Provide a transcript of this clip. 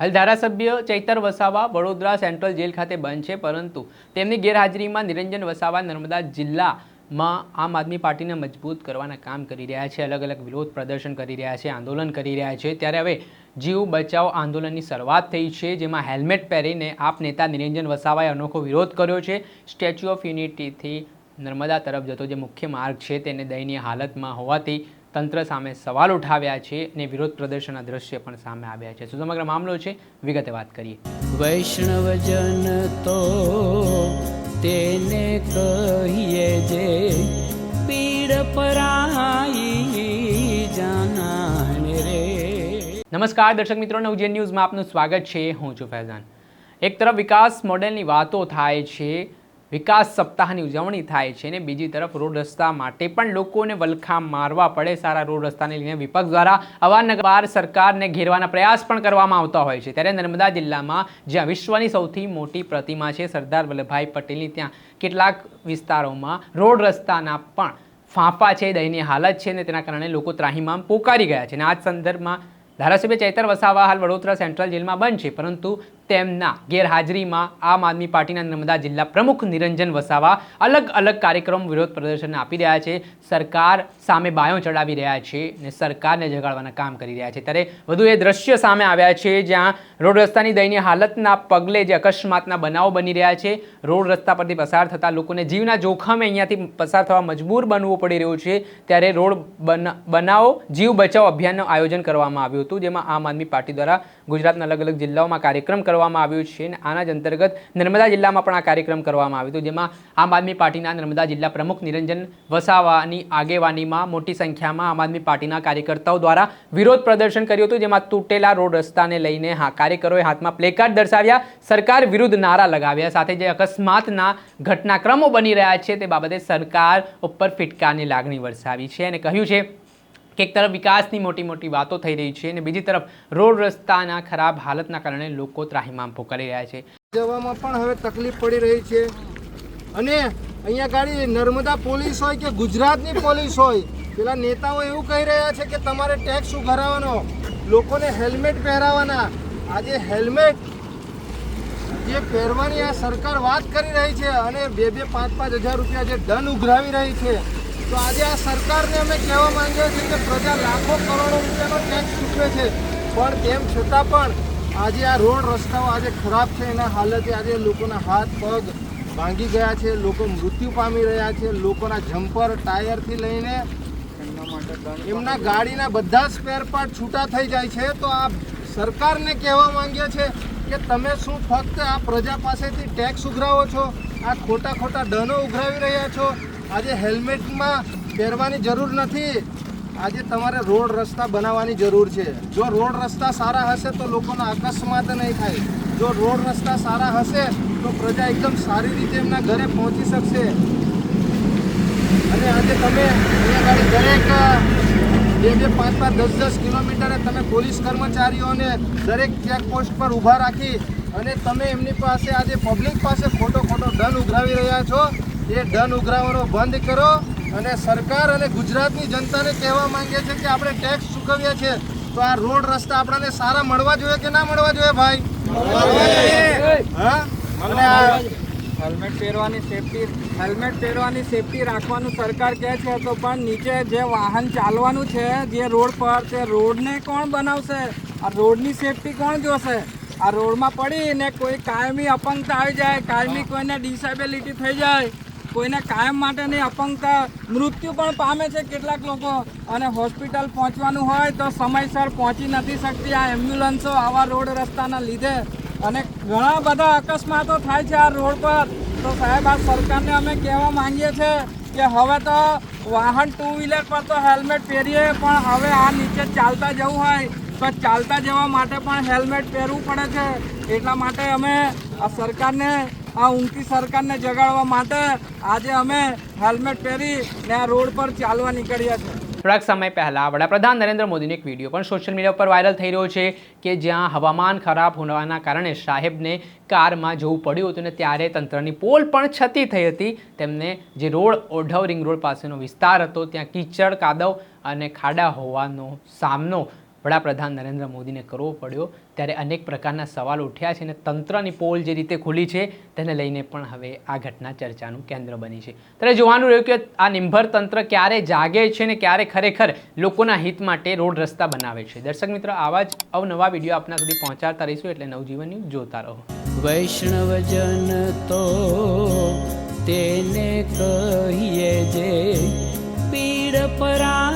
હાલ ધારાસભ્ય Chaitar Vasava Vadodara central jail ખાતે બંધ છે, પરંતુ તેમની ગેરહાજરીમાં નિરંજન વસાવા નર્મદા જિલ્લામાં આમ આદમી પાર્ટીને મજબૂત કરવાના કામ કરી રહ્યા છે, અલગ અલગ વિરોધ પ્રદર્શન કરી રહ્યા છે, આંદોલન કરી રહ્યા છે. ત્યારે હવે જીવ બચાવ આંદોલનની શરૂઆત થઈ છે, જેમાં હેલ્મેટ પહેરીને આપ નેતા નિરંજન વસાવાએ અનોખો વિરોધ કર્યો છે. સ્ટેચ્યુ ઓફ યુનિટીથી નર્મદા તરફ જતો જે મુખ્ય માર્ગ છે, તેને દયનીય હાલતમાં હોવાથી તંત્ર સામે સવાલ ઉઠાવ્યા છે અને વિરોધ પ્રદર્શનના દ્રશ્ય પણ સામે આવ્યા છે. શું સમગ્ર મામલો છે? વિગતે વાત કરીએ. વૈષ્ણવજન તો તેને કહીએ જે પીડ પરાઈ જાનાને રે. નમસ્કાર દર્શક મિત્રો નવજેન ન્યૂઝમાં આપનું સ્વાગત છે. હું છું ફૈઝાન. એક તરફ વિકાસ મોડેલની વાતો થાય છે વિકાસ સપ્તાહની ઉજવણી થાય છે અને બીજી તરફ રોડ રસ્તા માટે પણ લોકોને વલખામ મારવા પડે સારા રોડ રસ્તાને લઈને વિપક્ષ દ્વારા અવારનવાર સરકારને ઘેરવાના પ્રયાસ પણ કરવામાં આવતા હોય છે. ત્યારે નર્મદા જિલ્લામાં જ્યાં વિશ્વની સૌથી મોટી પ્રતિમા છે સરદાર વલ્લભભાઈ પટેલની, ત્યાં કેટલાક વિસ્તારોમાં રોડ રસ્તાના પણ ફાંફા છે, દયનીય હાલત છે અને તેના કારણે લોકો ત્રાહીમામ પોકારી ગયા છે. અને આ જ સંદર્ભમાં ધારાસભ્ય ચૈતર વસાવા હાલ વડોદરા સેન્ટ્રલ જેલમાં બંધ છે. પરંતુ તેમના ગેરહાજરીમાં આમ આદમી પાર્ટીના નર્મદા જિલ્લા પ્રમુખ નિરંજન વસાવા અલગ અલગ કાર્યક્રમ વિરોધ પ્રદર્શન આપી રહ્યા છે. સરકાર સામે બાયો ચડાવી રહ્યા છે અને સરકારને જગાડવાના કામ કરી રહ્યા છે. ત્યારે વધુ એ દ્રશ્ય સામે આવ્યા છે જ્યાં રોડ રસ્તાની દયનીય હાલતના પગલે જે અકસ્માતના બનાવો બની રહ્યા છે. રોડ રસ્તા પરથી પસાર થતા લોકોને જીવના જોખમે અહીંયાથી પસાર થવા મજબૂર બનવું પડી રહ્યું છે. ત્યારે રોડ બન, બનાવો, જીવ બચાવ અભિયાનનું આયોજન કરવામાં આવ્યું હતું, જેમાં આમ આદમી પાર્ટી દ્વારા ગુજરાતના અલગ અલગ જિલ્લાઓમાં કાર્યક્રમ કરવામાં આવ્યું છે અને આના જ અંતર્ગત નર્મદા જિલ્લામાં પણ આ કાર્યક્રમ કરવામાં આવ્યો હતો, જેમાં આમ આદમી પાર્ટીના નર્મદા જિલ્લા પ્રમુખ નિરંજન વસાવાની આગેવાનીમાં મોટી સંખ્યામાં આમ આદમી પાર્ટીના કાર્યકર્તાઓ દ્વારા વિરોધ પ્રદર્શન કર્યું હતું, જેમાં તૂટેલા રોડ રસ્તાને લઈને હા, કાર્યકરોએ હાથમાં પ્લેકાર્ડ દર્શાવ્યા, સરકાર વિરુદ્ધ નારા લગાવ્યા. સાથે જે અકસ્માતના ઘટનાક્રમો બની રહ્યા છે તે બાબતે સરકાર ઉપર ફિટકારની લાગણી વરસાવી છે અને કહ્યું છે કે એક તરફ વિકાસની મોટી મોટી વાતો થઈ રહી છે અને બીજી તરફ રોડ રસ્તાના ખરાબ હાલતના કારણે લોકો ત્રાહિમામ પોકારી રહ્યા છે. જવામાં પણ હવે તકલીફ પડી રહી છે. અને અહીંયા ગાડી નર્મદા પોલીસ હોય કે ગુજરાતની પોલીસ હોય, પેલા નેતાઓ એવું કહી રહ્યા છે કે તમારે ટેક્સ ઉઘરાવવાનો, લોકોને હેલ્મેટ પહેરાવવાના. આજે હેલ્મેટ જે પહેરવાની આ સરકાર વાત કરી રહી છે અને બે બે પાંચ પાંચ હજાર રૂપિયા જે દંડ ઉઘરાવી રહી છે. તો આજે આ સરકારને અમે કહેવા માંગીએ છીએ કે પ્રજા લાખો કરોડો રૂપિયાનો ટેક્સ ચૂકવે છે. પણ તેમ છતાં પણ આજે આ રોડ રસ્તાઓ આજે ખરાબ છે. એના હાલતે આજે લોકોના હાથ, પગ ભાંગી ગયા છે. લોકો મૃત્યુ પામી રહ્યા છે. લોકોના જમ્પર, ટાયરથી લઈને એમના ગાડીના બધા સ્પેર પાર્ટ છૂટા થઈ જાય છે. તો આ સરકારને કહેવા માંગીએ છીએ કે તમે શું ફક્ત આ પ્રજા પાસેથી ટેક્સ ઉઘરાવો છો? આ ખોટા ખોટા ડનો ઉઘરાવી રહ્યા છો? આજે હેલ્મેટમાં પહેરવાની જરૂર નથી. આજે તમારે રોડ રસ્તા બનાવવાની જરૂર છે. જો રોડ રસ્તા સારા હશે તો લોકોના અકસ્માત નહીં થાય. જો રોડ રસ્તા સારા હશે તો પ્રજા એકદમ સારી રીતે એમના ઘરે પહોંચી શકશે. અને આજે તમે દરેક બે બે પાંચ પાંચ દસ દસ કિલોમીટરે તમે પોલીસ કર્મચારીઓને દરેક ચેકપોસ્ટ પર ઊભા રાખી અને તમે એમની પાસે આજે પબ્લિક પાસે ખોટો ખોટો દંડ ઉઘરાવી રહ્યા છો. એ ધન ઉઘરાવવાનો બંધ કરો અને સરકાર અને ગુજરાતની જનતાને કહેવા માંગે છે કે આપણે ટેક્સ ચૂકવીએ છીએ. તો આ રોડ રસ્તા આપણને સારા મળવા જોઈએ કે ના મળવા જોઈએ ભાઈ? હા? અને આ હેલ્મેટ પહેરવાની સેફટી હેલ્મેટ પહેરવાની સેફટી રાખવાનું સરકાર કહે છે તો પણ નીચે જે વાહન ચાલવાનું છે, જે રોડ પર તે રોડને કોણ બનાવશે? આ રોડની સેફટી કોણ જોશે? આ રોડમાં પડીને કોઈ કાયમી અપંગતા આવી જાય, કાયમી કોઈને ડિસેબિલિટી થઈ જાય. કોઈને કાયમ માટેની અપંગતા મૃત્યુ પણ પામે છે કેટલાક લોકો. અને હોસ્પિટલ પહોંચવાનું હોય તો સમયસર પહોંચી નથી શકતી આ એમ્બ્યુલન્સો આવા રોડ રસ્તાના લીધે. અને ઘણા બધા અકસ્માતો થાય છે આ રોડ પર. તો સાહેબ, આ સરકારને અમે કહેવા માંગીએ છીએ કે હવે તો વાહન ટુ વ્હીલર પર તો હેલ્મેટ પહેરીએ, પણ હવે આ નીચે ચાલતા જવું હોય તો ચાલતા જવા માટે પણ હેલ્મેટ પહેરવું પડે છે. એટલા માટે અમે આ સરકારને આ ઊંઘતી સરકારને જગાડવા માટે આજે અમે હેલ્મેટ પહેરી ને આ રોડ પર ચાલવા નીકળ્યા છે. થોડાક સમય પહેલાં વડાપ્રધાન નરેન્દ્ર મોદીનો એક વીડિયો પણ સોશિયલ મીડિયા પર વાયરલ થઈ રહ્યો છે કે જ્યાં હવામાન ખરાબ હોવાના કારણે સાહેબને કારમાં જવું પડ્યું હતું અને ત્યારે તંત્રની પોલ પણ છતી થઈ હતી. તેમને જે રોડ, ઓઢવ રિંગ રોડ પાસેનો વિસ્તાર હતો, ત્યાં કીચડ, કાદવ અને ખાડા હોવાનો સામનો વડાપ્રધાન નરેન્દ્ર મોદીને કરવો પડ્યો, ત્યારે અનેક પ્રકારના સવાલ ઉઠ્યા છે અને તંત્રની પોલ જે રીતે ખુલી છે, તેને લઈને પણ હવે આ ઘટના ચર્ચાનું કેન્દ્ર બની છે. ત્યારે જોવાનું રહ્યું કે આ નિંભર તંત્ર ક્યારે જાગે છે ને ક્યારે ખરેખર લોકોના હિત માટે રોડ રસ્તા બનાવે છે. દર્શક મિત્રો, આવા જ અવનવા વીડિયો આપના સુધી પહોંચાડતા રહીશું એટલે નવજીવન ન્યૂઝ જોતા રહો. વૈષ્ણવજન તો તેને કહીએ જે પીડ પરાય